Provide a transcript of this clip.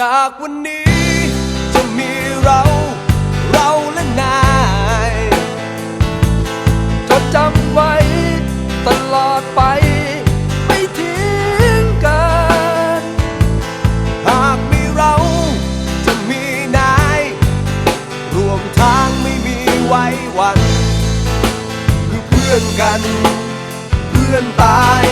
จากวันนี้จะมีเรา เราและนายจดจำไว้ตลอดไป ไม่ทิ้งกัน หากมีเราจะมีนายรวมทางไม่มีไว้วัน คือเพื่อนกัน เพื่อนตาย